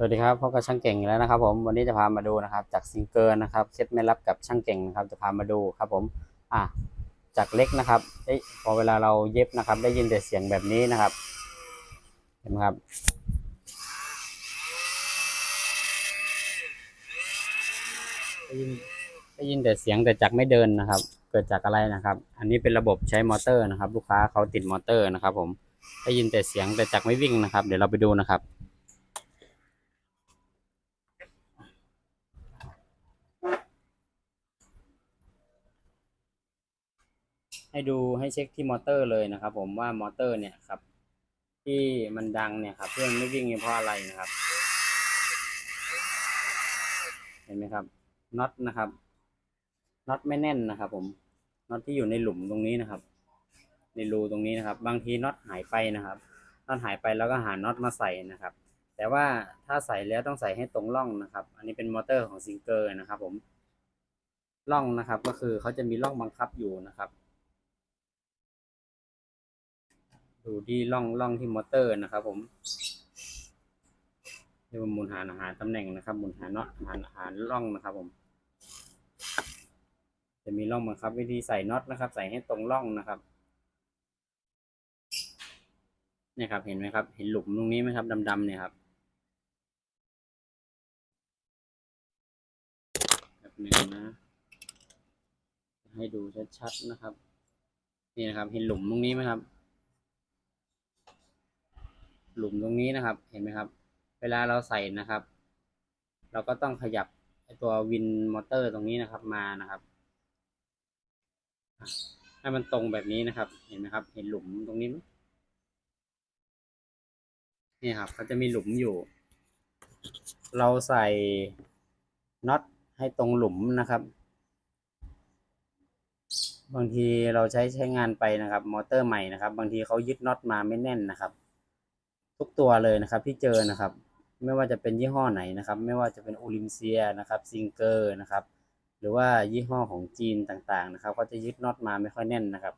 สวัสดีครับพบกับช่างเก่งแล้วนะครับ ผมวันนี้จะพามาดูนะครับ จากซิงเกิลนะครับเคล็ดไม่ลับกับช่างเก่งนะครับ จะพามาดูครับผมอะจากเล็กนะครับเอ้ยพอเวลาเราเย็บนะครับ ได้ยินแต่เสียงแบบนี้นะครับ เห็นไหมครับ ได้ยินได้ยินแต่เสียงแต่จักไม่เดินนะครับ เกิดจากอะไรนะครับ อันนี้เป็นระบบใช้มอเตอร์นะครับ ลูกค้าเขาติดมอเตอร์นะครับ ผมได้ยินแต่เสียงแต่จักไม่วิ่งนะครับ เดี๋ยวเราไปดูนะครับ ให้ดูให้เช็คที่มอเตอร์เลยนะครับ ผมว่ามอเตอร์เนี่ยครับ ที่มันดังเนี่ยครับเพื่อนไม่วิ่งเนี่ยเพราะอะไรนะครับ เห็นไหมครับน็อตนะครับน็อตไม่แน่นนะครับ ผมน็อตที่อยู่ในหลุมตรงนี้นะครับ ในรูตรงนี้นะครับ บางทีน็อตหายไปนะครับน็อตหายไปแล้วก็หาน็อตมาใส่นะครับ แต่ว่าถ้าใส่แล้วต้องใส่ให้ตรงร่องนะครับ อันนี้เป็นมอเตอร์ของซิงเกอร์นะครับ ผมร่องนะครับ ก็คือเขาจะมีร่องบังคับอยู่นะครับ ดูที่ร่องร่องที่มอเตอร์นะครับ ผมเรียกว่าหมุนหาหาตำแหน่งนะครับ หมุนหาน็อตหาหาร่องนะครับ ผม จะมีร่องบังคับ วิธีใส่น็อตนะครับ ใส่ให้ตรงร่องนะครับเนี่ยครับ เห็นไหมครับ เห็นหลุมตรงนี้ไหมครับดำๆเนี่ยครับแบบหนึ่งนะให้ดูชัดๆนะครับ นี่นะครับ เห็นหลุมตรงนี้ไหมครับ หลุมตรงนี้นะครับ เห็นไหมครับ เวลาเราใส่นะครับ เราก็ต้องขยับตัววินมอเตอร์ตรงนี้นะครับมานะครับให้มันตรงแบบนี้นะครับ เห็นไหมครับ เห็นหลุมตรงนี้ไหมนี่ครับเขาจะมีหลุมอยู่ เราใส่น็อตให้ตรงหลุมนะครับ บางทีเราใช้ใช้งานไปนะครับ มอเตอร์ใหม่นะครับ บางทีเขายึดน็อตมาไม่แน่นนะครับ ทุกตัวเลยนะครับที่เจอนะครับ ไม่ว่าจะเป็นยี่ห้อไหนนะครับ ไม่ว่าจะเป็นโอลิมเซียนะครับซิงเกอร์นะครับ หรือว่ายี่ห้อของจีนต่างๆนะครับ ก็จะยึดน็อตมาไม่ค่อยแน่นนะครับ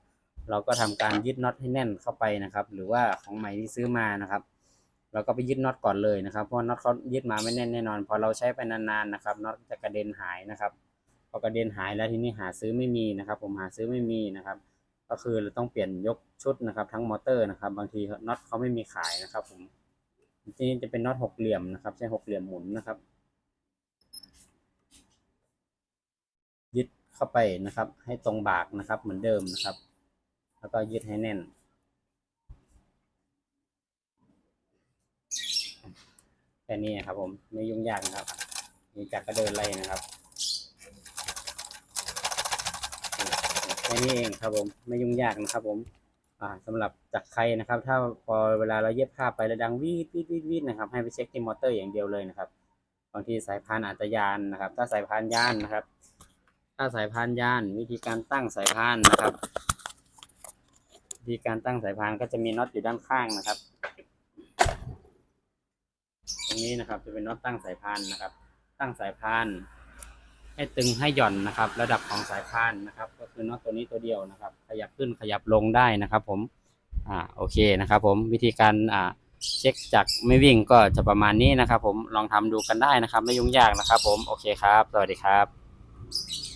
เราก็ทำการยึดน็อตให้แน่นเข้าไปนะครับ หรือว่าของใหม่ที่ซื้อมานะครับเราก็ไปยึดน็อตก่อนเลยนะครับเพราะน็อตเขายึดมาไม่แน่นแน่นอน พอเราใช้ไปนานๆนะครับน็อตจะกระเด็นหายนะครับพอกระเด็นหายแล้วทีนี้หาซื้อไม่มีนะครับ ผมหาซื้อไม่มีนะครับ ก็คือเราต้องเปลี่ยนยกชุดนะครับ ทั้งมอเตอร์นะครับ บางทีน็อตเขาไม่มีขายนะครับ ผมที่นี้จะเป็นน็อตหกเหลี่ยมนะครับ ใช้หกเหลี่ยมหมุนนะครับ ยึดเข้าไปนะครับ ให้ตรงบากนะครับ เหมือนเดิมนะครับ แล้วก็ยึดให้แน่นแค่นี้นะครับผมไม่ยุ่งยากนะครับนี่จากก็เดินไล่นะครับ ค่นี้เองครับผมไม่ยุ่งยากนะครับผมอ่าสำหรับจากใครนะครับ ถ้าพอเวลาเราเย็บผ้าไปแล้วดังวีดวีดวีดวีดนะครับ ให้ไปเช็คที่มอเตอร์อย่างเดียวเลยนะครับบางทีสายพานอาจจะยานนะครับ ถ้าสายพานยานนะครับ ถ้าสายพานยาน วิธีการตั้งสายพานนะครับวิธีการตั้งสายพานก็จะมีน็อตอยู่ด้านข้างนะครับ ตรงนี้นะครับจะเป็นน็อตตั้งสายพานนะครับ ตั้งสายพาน ให้ตึงให้หย่อนนะครับ ระดับของสายพานนะครับ ก็คือน็อตตัวนี้ตัวเดียวนะครับ ขยับขึ้นขยับลงได้นะครับผมอ่าโอเคนะครับผมวิธีการอ่าเช็คจากไม่วิ่งก็จะประมาณนี้นะครับ ผมลองทำดูกันได้นะครับ ไม่ยุ่งยากนะครับ ผมโอเคครับ สวัสดีครับ